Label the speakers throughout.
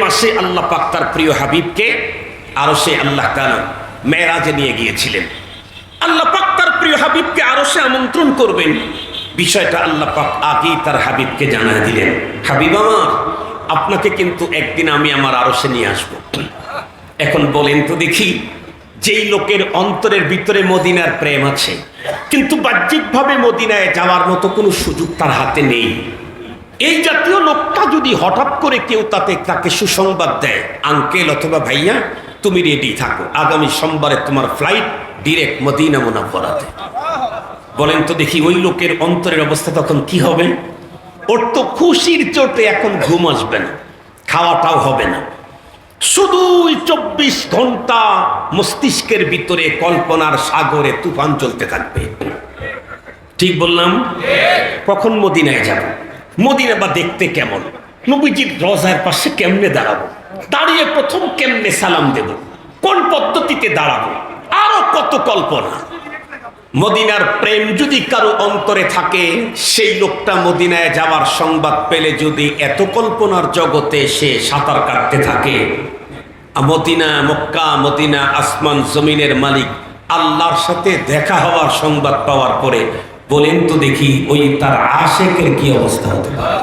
Speaker 1: মাসে আল্লাহ পাক তার প্রিয় হাবিবকে আরও সে আল্লাহ তাআলা মেরাজে নিয়ে গিয়েছিলেন। আল্লাহ পাক তার প্রিয় হাবিবকে আরও সে আমন্ত্রণ করবেন। বিষয়টা আল্লাহ পাক আগেই তার হাবিবকে জানা দিলেন। হাবিব আমার, আপনাকে কিন্তু একদিন আমি আমার আরও সে নিয়ে আসব। এখন বলেন তো দেখি, যেই লোকের অন্তরের ভিতরে মদিনার প্রেম আছে, কিন্তু বাহ্যিকভাবে মদিনায় যাওয়ার মতো কোনো সুযোগ তার হাতে নেই। এই জাতীয় লোকটা যদি হঠাৎ করে কেউ তাতে তাকে সুসংবাদ দেয় আঙ্কেল অথবা ভাইয়া, তুমি রেডি থাকো। আগামী সোমবারে তোমার ফ্লাইট ডিরেক্ট মদিনা মোনাফরাতে বলেন তো দেখি ওই লোকের অন্তরের অবস্থা তখন কি হবে? ওর তো খুশির চোটে এখন ঘুম আসবে না, খাওয়াটাও হবে না। শুধুই চব্বিশ ঘণ্টা মস্তিষ্কের ভিতরে কল্পনার সাগরে তুফান চলতে থাকবে। ঠিক বললাম? কখন মদিনায় যাব? মদিনা বা দেখতে কেমন? নবীজির রজার পাশে কেমনে দাঁড়াবো? দাঁড়িয়ে প্রথম কেমনে সালাম দেব? কোন পদ্ধতিতে দাঁড়াবো? আরও কত কল্পনা? মদিনার প্রেম যদি কারও অন্তরে থাকে, সেই লোকটা মদিনায় যাওয়ার সংবাদ পেলে যদি এত কল্পনার জগতে সে সাঁতার কাটতে থাকে, মদিনা, মক্কা, মদিনা, আসমান, জমিনের মালিক, আল্লাহর সাথে দেখা হওয়ার সংবাদ পাওয়ার পরে বলেন তো দেখি ওই তার আশেকের কি অবস্থা হতে পারে।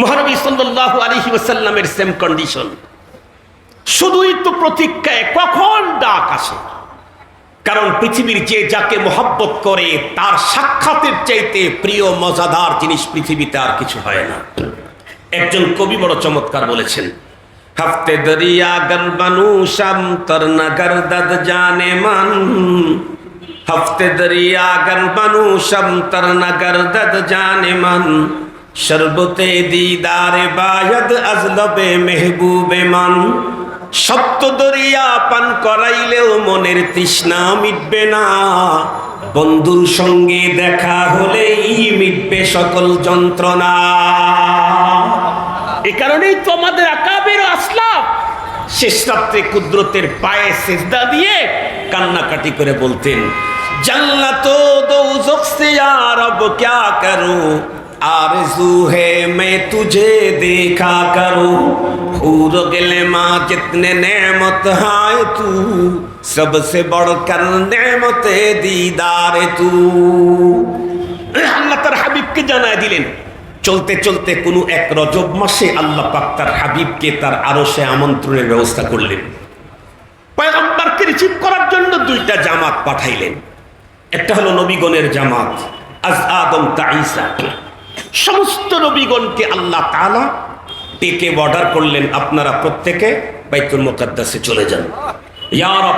Speaker 1: মহানবী সাল্লাল্লাহু আলাইহি ওয়াসাল্লামের সেম কন্ডিশন শুধুই তো প্রতীক্ষায় কখন ডাক আসে। কারণ পৃথিবীর যে যাকে মোহাব্বত করে, তার সাক্ষাতের চাইতে প্রিয়, মজাদার জিনিস পৃথিবীতে আর কিছু হয় না। একজন কবি বড় চমৎকার বলেছেন, হফতে দরিয়া গন বানু, শাম তরনা গরদদ জানে মান হফতে গন বানু শাম তরনা গরদদ জানে মান শরবতে দিদারে বায়দ আজলবে মেহবুবে মান সপ্ত দরিয়া পান করাইলেও মনের তৃষ্ণা মিটবে না বন্ধুর সঙ্গে দেখা হলেই মিটবে সকল যন্ত্রণা এ কারণেই তো আমাদের আকাবের আসলাম শেষ রাত্রে কুদরতের পায়ে সেজদা দিয়ে কান্নাকাটি করে বলতেন জান্নাত দৌজখ সে আর अब क्या करूं आरज़ू है मैं तुझे देखा करूं हूर गिले माँ जितने नेमत हाय तू सबसे बढ़कर नेमत दीदार तू আল্লাহ তার হাবিবকে জানায় দিলেন চলতে চলতে কোনো এক রজব মাসে আল্লাহ পাক তার হাবিবকে তার আরো সে আমন্ত্রণের ব্যবস্থা করলেন পয়গম্বরকে রিসিভ করার জন্য দুইটা জামাত পাঠাইলেন একটা হলো নবীগণের জামাত, আজ আদম তাইসা সমস্ত নবীগণকে আল্লাহ তাআলা ডেকে অর্ডার করলেন আপনারা প্রত্যেকে বাইতুল মুকাদ্দাসে চলে যান। ইয়া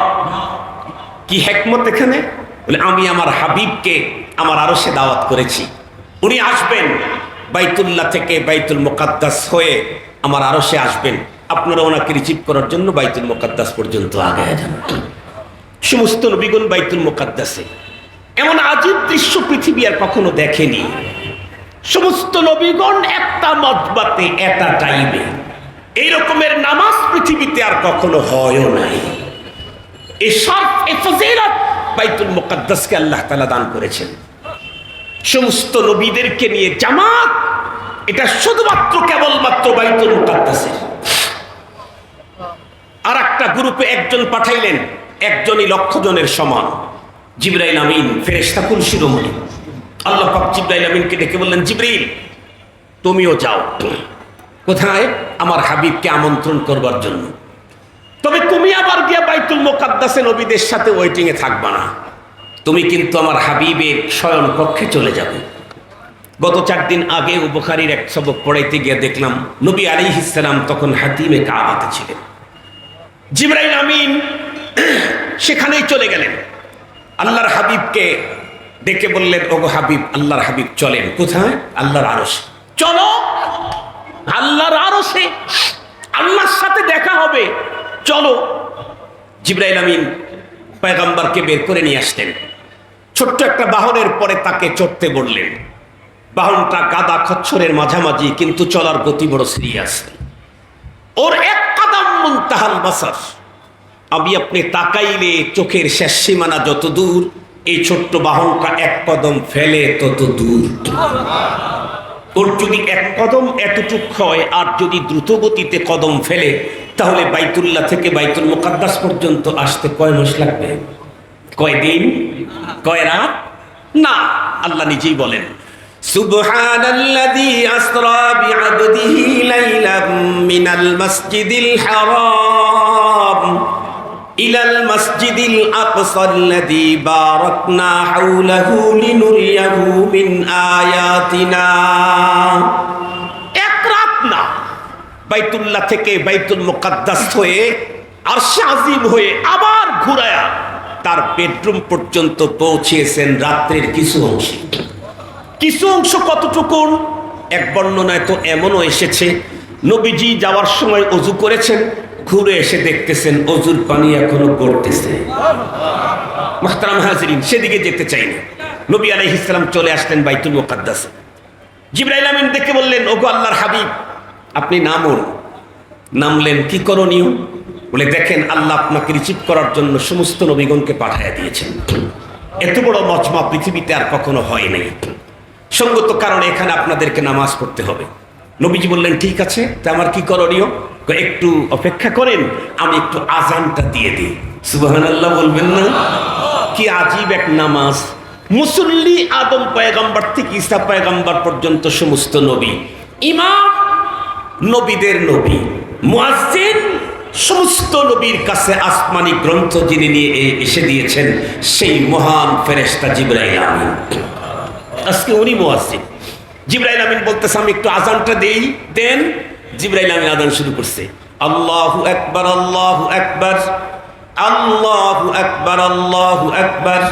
Speaker 1: কি হেকমত এখানে? বলে, আমি আমার হাবিবকে, আমার আরও সে দাওয়াত করেছি। উনি আসবেন, বাইতুল্লাহ থেকে বাইতুল মোকাদ্দাস হয়ে আমার আরও সে আসবেন। আপনারা ওনাকে রিসিভ করার জন্য বাইতুল মোকাদ্দাস পর্যন্ত আগে যান। সমস্ত নবীগণ বাইতুল মোকাদ্দাসে। এমন আজীব দৃশ্য পৃথিবী আর কখনো দেখেনি। সমস্ত নবীগণ একটা মতবাতে এটা টাইমে। এই রকমের নামাজ পৃথিবীতে আর কখনো হয়ও নাই। সব এ ফজিলত বাইতুল আল্লাহ দান করেছেন। সমস্ত নবীদেরকে নিয়ে জামাত, এটা শুধুমাত্র কেবলমাত্র বাইতুল মুকাদ্দাসের। আর একটা গ্রুপে একজন পাঠাইলেন, একজনই লক্ষ জনের সমান। জিব্রাইল আমিন, ফেরেশতা কুল শিরোমণি? আল্লাহ পাক জিব্রাইল আমিনকে ডেকে বললেন, জিব্রাইল, তুমিও যাও। কোথায়? আমার হাবিবকে আমন্ত্রণ করবার জন্য। তবে তুমি আবার গিয়া বাইতুল মোকাদ্দাসে নবীদের সাথে ওয়েটিংয়ে থাকবা না। তুমি কিন্তু আমার হাবিবের শয়ন কক্ষে চলে যাবে। গত চার দিন আগে উপকারীর এক সবক পড়াইতে গিয়ে দেখলাম, নবী আলী ইসলাম তখন হাতিমে কাবাতে ছিলেন। জিব্রাইল আমিন, সেখানেই চলে গেলেন। আল্লাহর হাবিবকে ডেকে বললেন, ওগো হাবিব, আল্লাহর হাবিব চলেন। কোথায়? আল্লাহর আরস চলো আল্লাহর আরসে আল্লাহর সাথে দেখা হবে। চলো। জিব্রাইল আমিন পয়গাম্বারকে বের করে নিয়ে আসতেন ছোট্ট একটা বাহনের পরে তাকে চড়তে বললেন, বাহনটা গাদা খচ্ছরের মাঝামাঝি, কিন্তু চলার গতি বড় সিরিয়াস ওর এক কাদাম মুনতাহাল বাসার। আমি আপনি তাকাইলে চোখের শেষ সীমানা যত দূর এই ছোট্ট বাহনটা এক কদম ফেলে তত দূর ওর যদি এক কদম এতটুক হয় আর যদি দ্রুত গতিতে কদম ফেলে তাহলে বাইতুল্লাহ থেকে বাইতুল মুকাদ্দাস পর্যন্ত আসতে কয় মাস লাগবে কয় দিন কয় রাত না আল্লাহ নিজেই বলেন سبحان الذي أسرى بعبده ليلا من المسجد الحرام ইলাল মসজিদিল আকসাল্লাযী বারাকনা হাওলাহু লিনুরিয়াহু মিন আয়াতিনা। এক রাত না, বাইতুল্লাহ থেকে বাইতুল মুকাদ্দাস হয়ে আরশে আজিম হয়ে আবার ঘুরায়া তার বেডরুম পর্যন্ত পৌঁছেছেন রাত্রির কিছু অংশ। কিছু অংশ কতটুকু? এক বর্ণনায় তো এমনও এসেছে, নবীজি যাওয়ার সময় অজু করেছেন ঘুরে এসে দেখতেছেন, অজুর পানি এখনও গড়তেছে মাহতারাম হাজরিন, সেদিকে যেতে চাই না। নবী আলাই ইসলাম চলে আসলেন বাইতুল মুকাদ্দাসে। জিব্রাইল আমিন দেখে বললেন, ওগো আল্লাহর হাবিব, আপনি নামুন। নামলেন, কি করণীয়? বলে, দেখেন, আল্লাহ আপনাকে রিসিভ করার জন্য সমস্ত নবীগণকে পাঠাইয়া দিয়েছেন। এত বড় মজমা পৃথিবীতে আর কখনো হয় নাই। সঙ্গত কারণে এখানে আপনাদেরকে নামাজ পড়তে হবে। নবীজি বললেন, ঠিক আছে, তা আমার কি করণীয়? একটু অপেক্ষা করেন, আমি একটু আজানটা দিয়ে দিই। আল্লাহ বলবেন না? কি আজীব এক নামাজ। মুসল্লি আদম পয়গাম্বার থেকে ইসা পয়গাম্বার পর্যন্ত সমস্ত নবী। ইমাম, নবীদের নবী। মুয়াজ্জিন, সমস্ত নবীর কাছে আসমানি গ্রন্থ যিনি নিয়ে এসে দিয়েছেন, সেই মহান ফেরেশতা জিব্রাইল আমিন। আজকে উনি মুয়াজ্জিন। জিব্রাইল আমিন বলতেছে, আমি একটু আজানটা দেই, দেন। জিব্রাইল আমিন আজান শুরু করছে। আল্লাহু একবার আল্লাহু একবার আল্লাহু একবার আল্লাহু একবার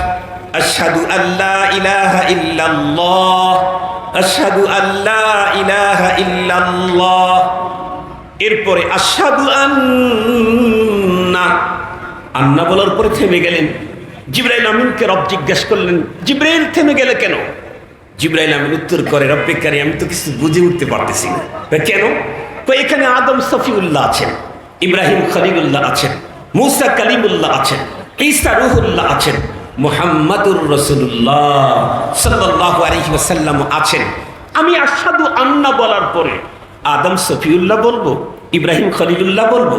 Speaker 1: আশহাদু আল্লা ইলাহা ইল্লাল্লাহ, আশহাদু আল্লা ইলাহা ইল্লাল্লাহ। এরপরে আশহাদু আন্না আন্না বলার পরে থেমে গেলেন। জিব্রাইল আমিনকে রব জিজ্ঞেস করলেন, জিব্রাইল, থেমে গেলে কেন? জিব্রাইল আমিন উত্তর করে, রব্বে কারি আমি তো কিছু বুঝে উঠতে পারতেছি না। কেন? কয়, এখানে আদম সফিউল্লাহ আছেন ইব্রাহিম খলিলুল্লাহ আছেন মুসা কালিমুল্লাহ আছেন ঈসা রুহুল্লাহ আছেন মুহাম্মাদুর রসুল্লাহ সাল্লাল্লাহু আলাইহি আছেন। আমি আসাদু আন্না বলার পরে আদম সফিউল্লাহ বলব ইব্রাহিম খলিলুল্লাহ বলব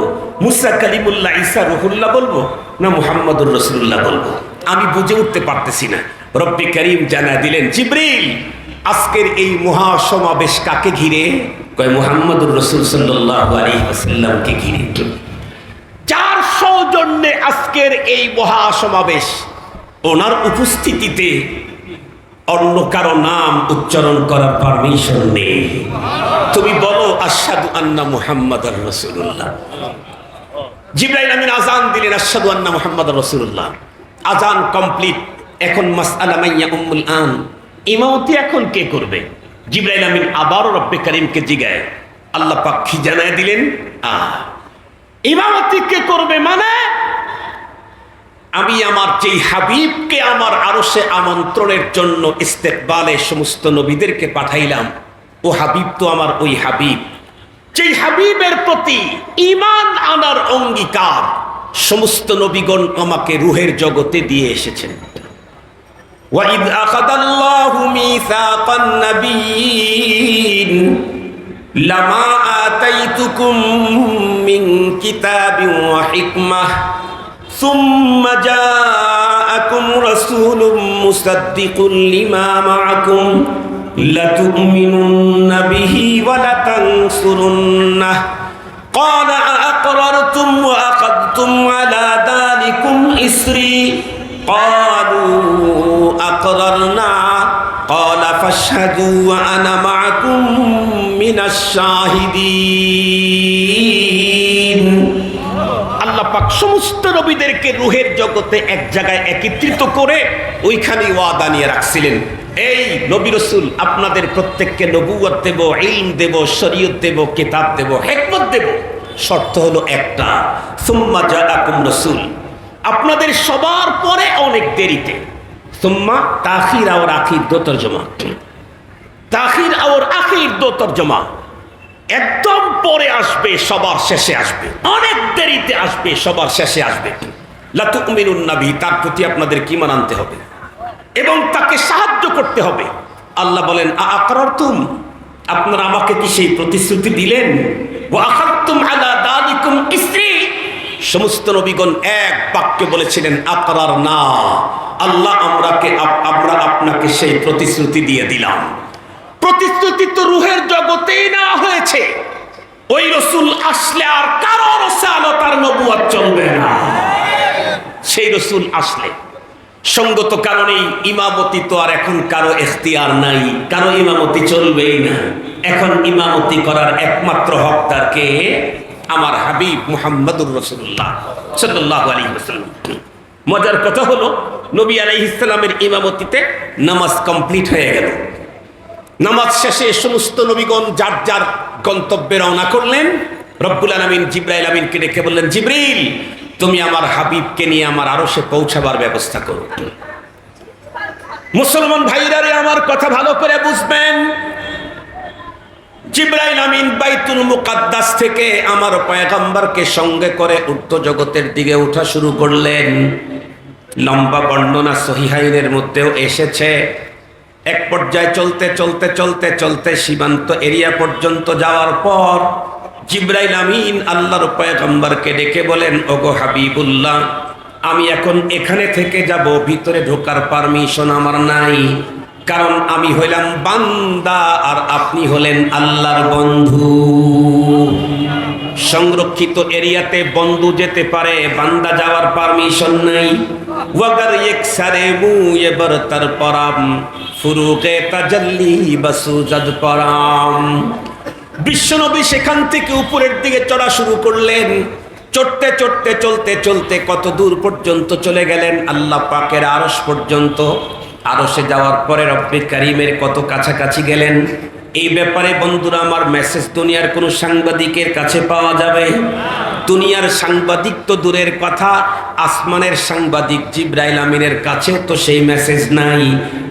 Speaker 1: মুসা কালিমুল্লাহ ঈসা রুহুল্লাহ বলব না মোহাম্মদুর রসুল্লাহ বলব। আমি বুঝে উঠতে পারতেছি না। রব্বি করিম জানা দিলেন জিব্রিল আজকের এই মহাসমাবেশ কাকে ঘিরে? কয়, মুহাম্মদুর রসুল সাল্লাহ আলী আসাল্লামকে ঘিরে যার সৌজন্যে আজকের এই মহাসমাবেশ ওনার উপস্থিতিতে অন্য কারও নাম উচ্চারণ করার পারমিশন নেই। তুমি বলো আসাদু আন্না মুহাম্মদ রসুল্লাহ জিব্রাইল আমিন আজান দিলেন আসাদু আন্না মুহাম্মদ রসুল্লাহ আজান কমপ্লিট। এখন মাসআলা মাইয়া উম্মুল আন। ইমামতি এখন কে করবে? জিব্রাইল আমিন আবারও রব্বে করিমকে জিগায়। আল্লাহ পাক কি জানায় দিলেন? আহ ইমামতি কে করবে মানে? আমি আমার যেই হাবিবকে আমার আরশে আমন্ত্রণের জন্য ইস্তেকবালে সমস্ত নবীদেরকে পাঠাইলাম, ও হাবিব তো আমার ওই হাবিব। যেই হাবিবের প্রতি ইমান আনার অঙ্গীকার সমস্ত নবীগণ আমাকে রুহের জগতে দিয়ে এসেছেন। وإذ أخذ الله ميثاق النبيين لما آتيتكم من كتاب وحكمة ثم جاءكم رسول مصدق لما معكم لتؤمنن به ولتنصرنه قال أأقررتم وأخذتم على ذلكم إسري قالوا أقررنا قال فاشهدوا وأنا معكم من الشاهدين আল্লাহ পাক সমস্ত নবীদেরকে রুহের জগতে এক জায়গায় একত্রিত করে ওইখানে ওয়াদা নিয়ে রাখছিলেন এই নবী রসুল আপনাদের প্রত্যেককে নবুয়ত দেব ইলম দেব শরীয়ত দেব কিতাব দেব হেকমত দেব শর্ত হলো একটা সুম্মা জাআকুম রসুল আপনাদের সবার পরে অনেক দেরিতে। তাখির আর আখির দো তর্জমা। তাখির আর আখির দো তর্জমা। একদম পরে আসবে, সবার শেষে আসবে। অনেক দেরিতে আসবে, সবার শেষে আসবে। নাবি, তার প্রতি আপনাদের কি আনতে হবে? এবং তাকে সাহায্য করতে হবে। আল্লাহ বলেন আকরার তুম আপনারা আমাকে কি সেই প্রতিশ্রুতি দিলেন? দালিকুম ইসরি সমস্ত নবীগণ এক বাক্যে বলেছিলেন, আকরার না, আল্লাহ আমরাকে আমরা আপনাকে সেই প্রতিশ্রুতি দিয়ে দিলাম। প্রতিশ্রুতি তো রুহের জগতেই না হয়েছে। ওই রসুল আসলে আর কারও রসালতার নবুয়াত চলবে না। সেই রসুল আসলে। সঙ্গত কারণেই ইমামতি তো আর এখন কারও এখতিয়ার নাই, কারও ইমামতি চলবেই না। এখন ইমামতি করার একমাত্র হকদার কে? আমার হাবিব মুহাম্মদুর রসুল্লাহ সাল্লাহ আলী ওসাল্লাম মজার কথা হলো, নবী আলাই ইসলামের ইমামতিতে নামাজ কমপ্লিট হয়ে গেল। নামাজ শেষে সমস্ত নবীগণ যার যার গন্তব্যে রওনা করলেন, রব্বুল আলমিন জিব্রাইল আমিনকে ডেকে বললেন জিব্রিল তুমি আমার হাবিবকে নিয়ে আমার আরও সে পৌঁছাবার ব্যবস্থা করো। মুসলমান ভাইরারে আমার কথা ভালো করে বুঝবেন। জিব্রাইল আমিন বাইতুল মুকাদ্দাস থেকে আমার পয়গম্বরকে সঙ্গে করে উর্ধ জগতের দিকে ওঠা শুরু করলেন। লম্বা বর্ণনা সহিহাইনের মধ্যেও এসেছে। এক পর্যায়ে চলতে চলতে চলতে চলতে সীমান্ত এরিয়া পর্যন্ত যাওয়ার পর জিব্রাইল আমিন আল্লাহর পয়গম্বরকে ডেকে বলেন, ওগো হাবিবুল্লাহ, আমি এখন এখানে থেকে যাব, ভিতরে ঢোকার পারমিশন আমার নাই। কারণ আমি হইলাম বান্দা আর আপনি হলেন আল্লাহর বন্ধু। সংরক্ষিত এরিয়াতে বন্ধু যেতে পারে, বান্দা যাওয়ার পারমিশন নাই। ওয়াগার এক সারে মু এবার তার পরাম, ফুরুকে তাজাল্লি পরাম। বিশ্বনবী সেখান থেকে উপরের দিকে চড়া শুরু করলেন। চড়তে চড়তে, চলতে চলতে কত দূর পর্যন্ত চলে গেলেন? আল্লাহ পাকের আরস পর্যন্ত। আরসে যাওয়ার পরে রব্বি কারিমের কত কাছাকাছি গেলেন? এই ব্যাপারে বন্ধুরা, আমার মেসেজ দুনিয়ার কোনো সাংবাদিকের কাছে পাওয়া যাবে? দুনিয়ার সাংবাদিক তো দূরের কথা, আসমানের সাংবাদিক জিব্রাইল আমিনের কাছেও তো সেই মেসেজ নাই।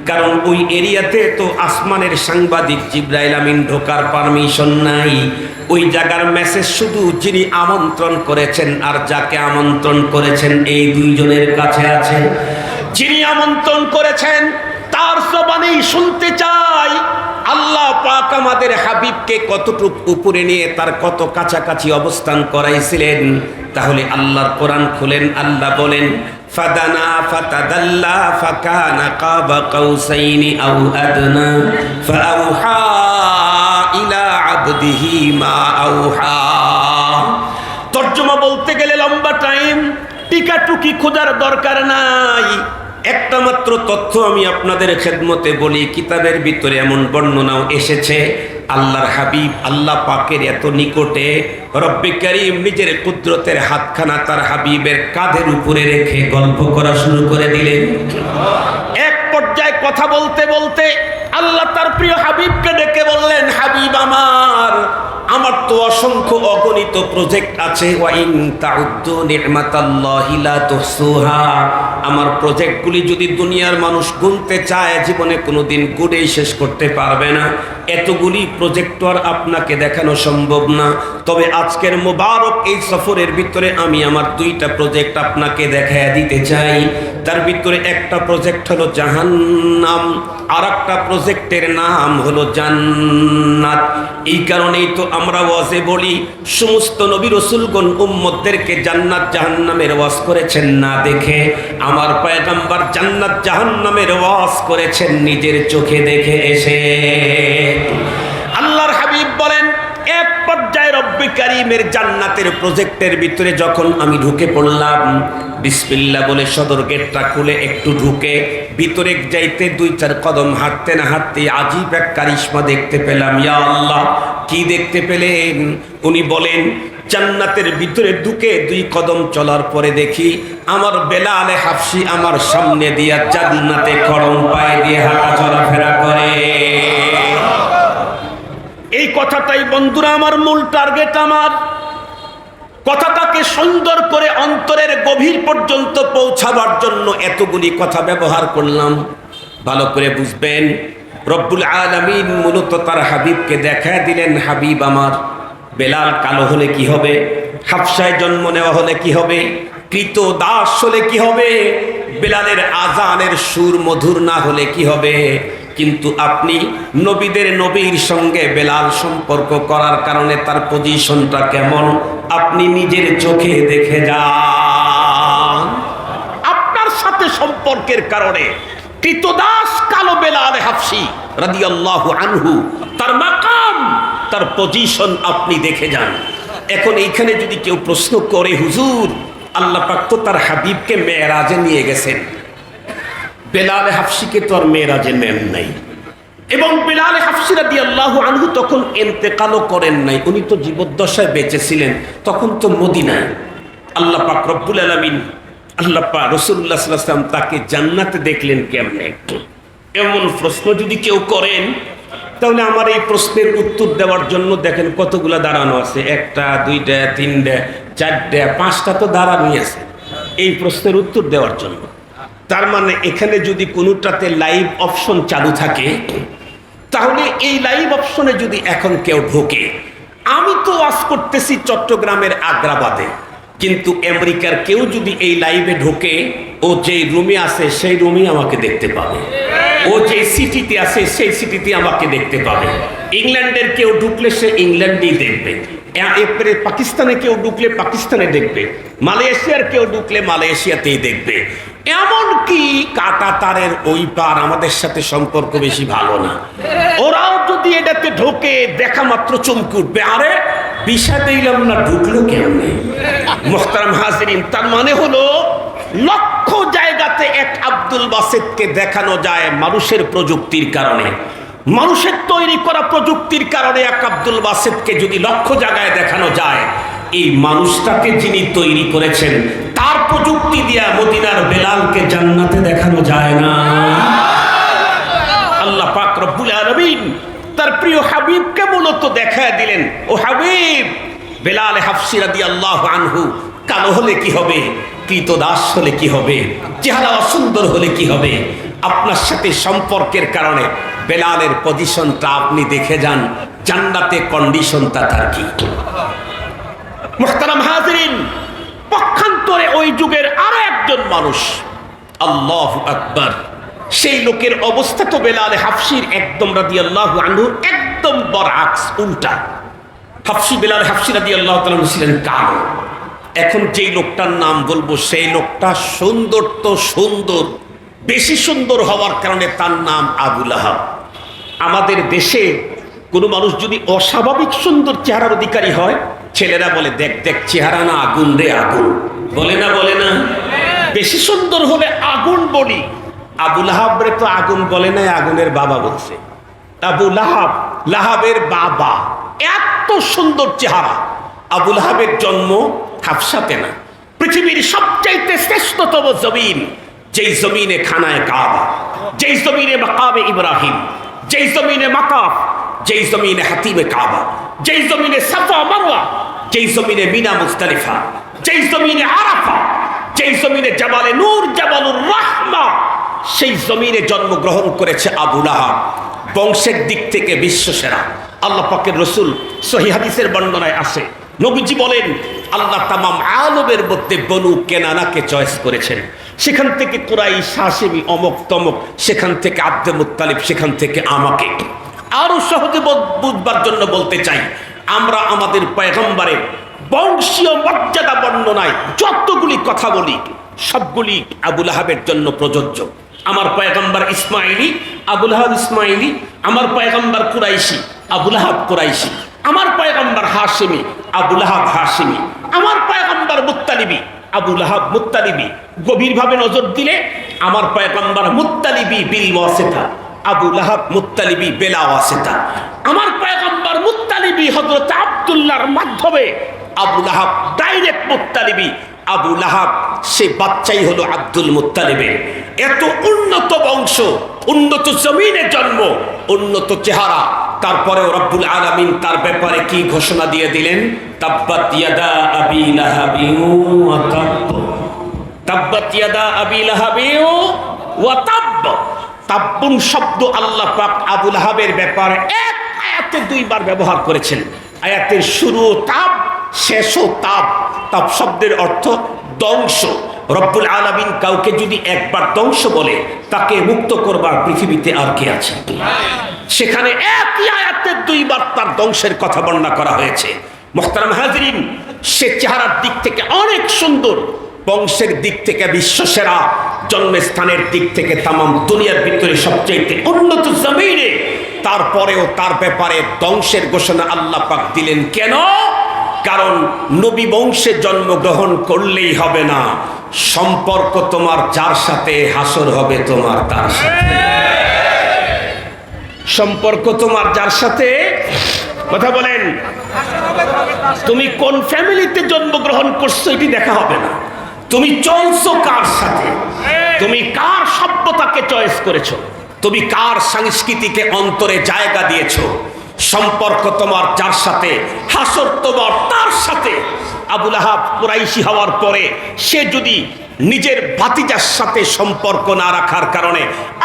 Speaker 1: কারণ ওই এরিয়াতে তো আসমানের সাংবাদিক জিব্রাইল আমিন ঢোকার পারমিশন নাই। ওই জায়গার মেসেজ শুধু যিনি আমন্ত্রণ করেছেন আর যাকে আমন্ত্রণ করেছেন, এই দুইজনের কাছে আছে। যিনি আমন্ত্রণ করেছেন, তার সবানেই শুনতে চাই, আল্লাহ পাক আমাদের হাবিবকে কতটুক উপরে নিয়ে তার কত কাছাকাছি অবস্থান করাইছিলেন। তাহলে আল্লাহর কোরআন খুলেন, আল্লাহ বলেন, ফাদানা কাবা তর্জমা বলতে গেলে লম্বা টাইম, টিকাটুকি খোঁজার দরকার নাই। একটা মাত্র তথ্য আমি আপনাদের খেদমতে বলি, কিতাবের ভিতরে এমন বর্ণনাও এসেছে, আল্লাহর হাবিব আল্লাহ পাকের এত নিকটে রব্বি করিম নিজের কুদরতের হাতখানা তার হাবিবের কাঁধের উপরে রেখে গল্প করা শুরু করে দিলেন। এক পর্যায়ে কথা বলতে বলতে আল্লাহ তার প্রিয় হাবিবকে ডেকে বললেন, হাবিব আমার আমার তো অসংখ্য অগণিত প্রজেক্ট আছে। আমার প্রজেক্টগুলি যদি দুনিয়ার মানুষ গুনতে চায়, জীবনে কোনোদিন গুনেই শেষ করতে পারবে না। এতগুলি প্রজেক্টর আপনাকে দেখানো সম্ভব না। তবে আজকের মোবারক এই সফরের ভিতরে আমি আমার দুইটা প্রজেক্ট আপনাকে দেখায় দিতে চাই। তার ভিতরে একটা প্রজেক্ট হলো জাহান্নাম। আর একটা প্রজেক্টের নাম হলো জান্নাত। এই কারণেই তো আমরা ওয়াজে বলি, সমস্ত নবী রসুলগণ উম্মতদেরকে জান্নাত জাহান্নামের ওয়াজ করেছেন না দেখে। আমার পয়গাম্বার জান্নাত জাহান্নামের ওয়াজ করেছেন নিজের চোখে দেখে এসে। আল্লাহর হাবিব বলেন, এক পর্যায়ে রব্বি কারিমের জান্নাতের প্রজেক্টের ভিতরে যখন আমি ঢুকে পড়লাম বিসমিল্লা বলে সদর গেটটা খুলে একটু ঢুকে ভিতরে যাইতে দুই চার কদম হাঁটতে না হাঁটতে আজীব এক কারিশমা দেখতে পেলাম। ইয়া আল্লাহ, কি দেখতে পেলেন? উনি বলেন, জান্নাতের ভিতরে ঢুকে দুই কদম চলার পরে দেখি আমার বেলা আলে হাফসি আমার সামনে দিয়া জান্নাতে করম পায়ে দিয়ে হাঁটা চলাফেরা করে। এই কথাটাই বন্ধুরা, আমার মূল টার্গেট আমার। কথাটাকে সুন্দর করে অন্তরের গভীর পর্যন্ত পৌঁছাবার জন্য এতগুলি কথা ব্যবহার করলাম। ভালো করে বুঝবেন। রব্বুল আলমিন মূলত তার হাবিবকে দেখা দিলেন, হাবিব আমার। বেলাল কালো হলে কি হবে? হাফসায় জন্ম নেওয়া হলে কি হবে? কৃত দাস হলে কি হবে? বেলালের আজানের সুর মধুর না হলে কি হবে? কিন্তু আপনি নবীদের নবীর সঙ্গে বেলাল সম্পর্ক করার কারণে তার পজিশনটা কেমন? আপনি নিজের চোখে দেখে যান। আপনার সাথে সম্পর্কের কারণে কৃতদাস কালো বেলাল হাফসি রাদিয়াল্লাহু আনহু, তার মাকাম, তার পজিশন আপনি দেখে যান। এখন এইখানে যদি কেউ প্রশ্ন করে, হুজুর, আল্লাহ তো তার হাবিবকে মেয়েরাজে নিয়ে গেছেন। বেলাল হাফসিকে তো আর মেয়েরাজে নেন নাই। এবং বেলাল হাফসিরা দিয়ে আল্লাহ আনহু তখন এন্তেকালও করেন নাই। উনি তো জীবদ্দশায় বেঁচেছিলেন, তখন তো মদিনায়। আল্লাহ পাক রব্বুল আলমিন, আল্লাহ পাক রসুল্লাহ সাল্লাম তাকে জান্নাতে দেখলেন কেমনে একটু। এমন প্রশ্ন যদি কেউ করেন, তাহলে আমার এই প্রশ্নের উত্তর দেওয়ার জন্য দেখেন কতগুলা দাঁড়ানো আছে। একটা, দুইটা, তিনটা, চারটা, পাঁচটা তো দাঁড়ানোই আছে। এই প্রশ্নের উত্তর দেওয়ার জন্য। তার মানে এখানে যদি কোনোটাতে লাইভ অপশন চালু থাকে, তাহলে এই লাইভ অপশনে যদি এখন কেউ ঢোকে, আমি তো ওয়াজ করতেছি চট্টগ্রামের আগ্রাবাদে, কিন্তু আমেরিকার কেউ যদি এই লাইভে ঢোকে, ও যেই রুমে আছে সেই রুমেই আমাকে দেখতে পাবে। ও যে সিটিতে আছে সেই সিটিতে আমাকে দেখতে পাবে। ইংল্যান্ডের কেউ ঢুকলে সে ইংল্যান্ডেই দেখবে। এরপরে পাকিস্তানে কেউ ঢুকলে পাকিস্তানে দেখবে, মালয়েশিয়ার কেউ ঢুকলে মালয়েশিয়াতেই দেখবে। এমন কি কাটা তারের ওই পার আমাদের সাথে সম্পর্ক বেশি ভালো না। ওরাও যদি এটাতে ঢোকে, দেখা মাত্র চমকে উঠবে। আরে বিষা দিলাম না, ঢুকলো কেমনে? মোহতারাম হাজরিন, তার মানে হলো, লক্ষ জায়গাতে এক আব্দুল বাসেদকে দেখানো যায় মানুষের প্রযুক্তির কারণে। মানুষের তৈরি করা প্রযুক্তির কারণে এক আব্দুল বাসেদকে যদি লক্ষ জায়গায় দেখানো যায়, এই মানুষটাকে যিনি তৈরি করেছেন, তার প্রযুক্তি দিয়া মদিনার বেলালকে জান্নাতে দেখানো যায় না। আল্লাহ পাক আলামিন তার প্রিয় হাবিবকে মূলত দেখায় দিলেন, ও হাবিব, বেলাল হাফসি আল্লাহ আনহু, কালো হলে কি হবে? কৃতদাস হলে কি হবে? চেহারা অসুন্দর হলে কি হবে? আপনার সাথে সম্পর্কের কারণে বেলালের পজিশনটা আপনি দেখে যান, জান্নাতে কন্ডিশনটা তার কি? হাজরিন, পক্ষান্তরে ওই যুগের আরও একজন মানুষ। আল্লাহ আকবার। সেই লোকের অবস্থা তো বেলালে হাফসির একদম রাদি আল্লাহ আনহু, একদম বরাক্স উল্টা। হাফসি, বেলাল হাফসি রাদি আল্লাহ ছিলেন কালো। এখন যেই লোকটার নাম বলব, সেই লোকটা সুন্দর তো সুন্দর। বেশি সুন্দর হওয়ার কারণে তার নাম আবুল আহাব আমাদের দেশে কোনো মানুষ যদি অস্বাভাবিক সুন্দর চেহারার অধিকারী হয়, ছেলেরা বলে, দেখ দেখ, চেহারা না আগুন রে আগুন। বলে না বলে না। বেশি সুন্দর হলে আগুন বলি। আবু লাহাবরে তো আগুন বলে না আগুনের বাবা বলছে। আবু লাহাব, লাহাবের বাবা, এত সুন্দর চেহারা। আবু লাহাবের জন্ম হাফসাতে না। পৃথিবীর সবচাইতে শ্রেষ্ঠতম জমিন, যেই জমিনে খানায় কাবা, যেই জমিনে মাকাবে ইব্রাহিম যেই জমিনে মাকাফ, যেই জমিনে হাতিমে কাবা, যেই জমিনে সাফা মারওয়া, যেই জমিনে মিনা মুস্তালিফা যেই জমিনে আরাফা, যেই জমিনে জাবালে নূর জাবালুর রাহমা, সেই জমিনে জন্মগ্রহণ করেছে আবু বংশের দিক থেকে বিশ্ব সেরা আল্লাহ পাকের রসুল সহি হাদিসের বর্ণনায় আসে। নবীজি বলেন আল্লাহ তামাম আলমের মধ্যে বনু কেনানাকে চয়েস করেছেন। সেখান থেকে কুরাই শাসিমি অমক তমক, সেখান থেকে আব্দে মুত্তালিব, সেখান থেকে আমাকে। আরও সহজে বুঝবার জন্য বলতে চাই, আমরা আমাদের পয়গম্বরের বংশীয় মর্যাদা বর্ণনায় যতগুলি কথা বলি, সবগুলি আবুল আহাবের জন্য প্রযোজ্য। আমার পয়গম্বর ইসমাইলি, আবুল আহাব ইসমাইলি, আমার পয়গম্বর কুরাইশি, আবুল আহাব কুরাইশি, আমার পয়গম্বর হাসিমি আবুল আহাব হাসিমি পয়গম্বর মুত্তালিবি আবুল আহাব মুত্তালিবি, গভীরভাবে নজর দিলে আমার পয়গম্বর মুত্তালিবি বিল ওয়াসিতা, আবু লাহাব মুত্তালিবি বেলা ওয়াসিতা। আমার পয়গম্বর মুত্তালিবি হজরত আব্দুল্লাহর মাধ্যমে আবু লাহাব ডাইরেক্ট মুত্তালিবি আবু লাহাব, সে বাচ্চাই হলো আব্দুল মুত্তালিবের। এত উন্নত বংশ, উন্নত জমিনে জন্ম, উন্নত চেহারা। তারপরেও রব্বুল আলামিন তার ব্যাপারে কি ঘোষণা দিয়ে দিলেন? তাব্বাত ইয়াদা আবি লাহাবিন ওয়া তাব্ব। তাব্বাত শব্দ আল্লাহ পাক আবুল হাবের ব্যাপারে এক আয়াতে দুইবার ব্যবহার করেছেন। আয়াতের শুরু তাপ শেষও তাপ। তাপ শব্দের অর্থ ধ্বংস। রব্বুল আলামিন কাউকে যদি একবার ধ্বংস বলে, তাকে মুক্ত করবার পৃথিবীতে আর কে আছে? সেখানে একই আয়াতের দুইবার তার ধ্বংসের কথা বর্ণনা করা হয়েছে। মোহতারাম হাজরিন, সে চেহারার দিক থেকে অনেক সুন্দর। বংশের দিক থেকে বিশ্বসেরা, জন্মস্থানের দিক থেকে তামাম দুনিয়ার ভিতরে সবচেয়ে উন্নত জমিনে। তারপরেও তার ব্যাপারে ধ্বংসের ঘোষণা আল্লাহ পাক দিলেন। কেন? কারণ নবী বংশে জন্মগ্রহণ করলেই হবে না। সম্পর্ক তোমার যার সাথে, হাসর হবে তোমার তার সাথে। সম্পর্ক তোমার যার সাথে, কথা বলেন। তুমি কোন ফ্যামিলিতে জন্মগ্রহণ করছ এটি দেখা হবে না। তুমি চলছো কার সাথে? তুমি কার সভ্যতাকে চয়েস করেছ? তুমি কার সংস্কৃতিকে অন্তরে জায়গা দিয়েছ? সম্পর্ক তোমার যার সাথে, হাসর তোমার তার সাথে। আবুল আহাব কুরাইশি হওয়ার পরে সে যদি নিজের ভাতিজার সাথে সম্পর্ক না রাখার কারণে,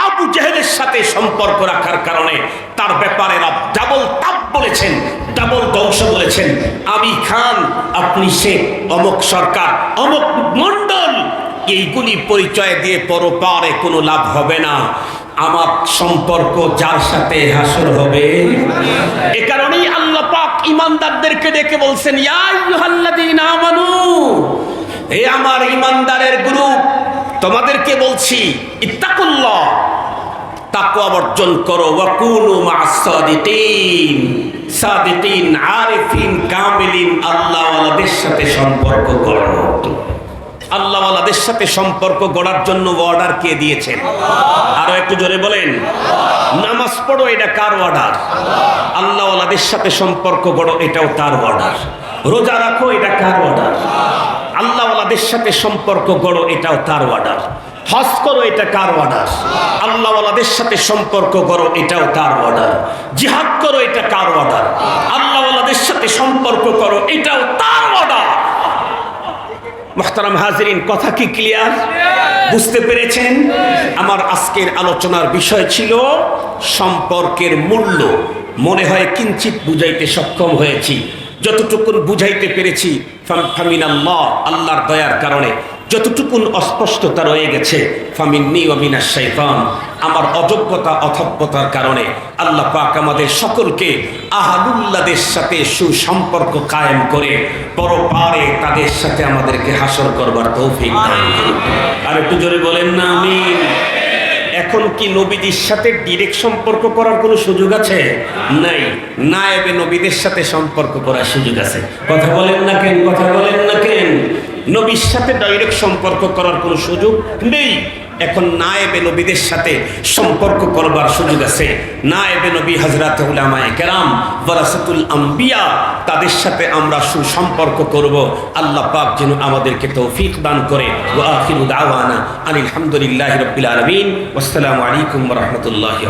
Speaker 1: আবু জাহেলের সাথে সম্পর্ক রাখার কারণে তার ব্যাপারে ডাবল তাপ বলেছেন, ডাবল ধ্বংস বলেছেন। আমি খান, আপনি সে অমক সরকার, অমক মন্ডল এইগুলি পরিচয় দিয়ে পরপারে কোনো লাভ হবে না। আমার সম্পর্ক যার সাথে হাসর হবে। এ কারণেই আল্লাহ পাক ইমানদারদেরকে ডেকে বলছেন হে আমার ইমানদারের গ্রুপ, তোমাদেরকে বলছি, ইত্তাকুল্লাহ, তাকওয়া অর্জন করো, ওয়াকুনু মা'আস সাদিকিন সাদিকিন, আরিফিন, কামিলিন, আল্লাহওয়ালাদের সাথে সম্পর্ক করো। আল্লাহওয়ালাদের সাথে সম্পর্ক গড়ার জন্য অর্ডার কে দিয়েছেন? আরও একটু জোরে বলেন। নামাজ পড়ো, এটা কার অর্ডার আল্লাহওয়ালাদের সাথে সম্পর্ক গড়ো, এটাও তার অর্ডার রোজা রাখো, এটা কার অর্ডার আল্লাহওয়ালাদের সাথে সম্পর্ক গড়ো, এটাও তার অর্ডার হজ করো, এটা কার অর্ডার আল্লাহওয়ালাদের সাথে সম্পর্ক করো এটাও তার অর্ডার জিহাদ করো, এটা কার অর্ডার আল্লাহওয়ালাদের সাথে সম্পর্ক করো, এটাও তার মোহতারাম হাজরিন, কথা কি ক্লিয়ার বুঝতে পেরেছেন? আমার আজকের আলোচনার বিষয় ছিল সম্পর্কের মূল্য। মনে হয় কিঞ্চিত বুঝাইতে সক্ষম হয়েছি। যতটুকুন বুঝাইতে পেরেছি আল্লাহর দয়ার কারণে। যতটুকুন অস্পষ্টতা রয়ে গেছে আমার অযোগ্যতা, অথব্যতার কারণে আল্লাহ পাক আমাদের সকলকে আহাদুল্লাদের সাথে সুসম্পর্ক কায়েম করে পরপারে তাদের সাথে আমাদেরকে হাসর করবার তৌফিক আর একটু জোরে বলেন না আমি এখন কি নবীদের সাথে ডিরেক্ট সম্পর্ক করার কোনো সুযোগ আছে? নাই। না এবে নবীদের সাথে সম্পর্ক করার সুযোগ আছে। কথা বলেন না কেন? কথা বলেন না কেন? নবীর সাথে ডাইরেক্ট সম্পর্ক করার কোনো সুযোগ নেই। এখন নায়েবে নবীদের সাথে সম্পর্ক করবার সুযোগ আছে। নায়েবে নবী হজরত উলামায়ে কেরাম বরাসাতুল আম্বিয়া, তাদের সাথে আমরা সুসম্পর্ক করব। আল্লাহ পাক যেন আমাদেরকে তৌফিক দান করে। আখিরু দাওয়ানা ওয়াসসালামু আলাইকুম রাহমাতুল্লাহি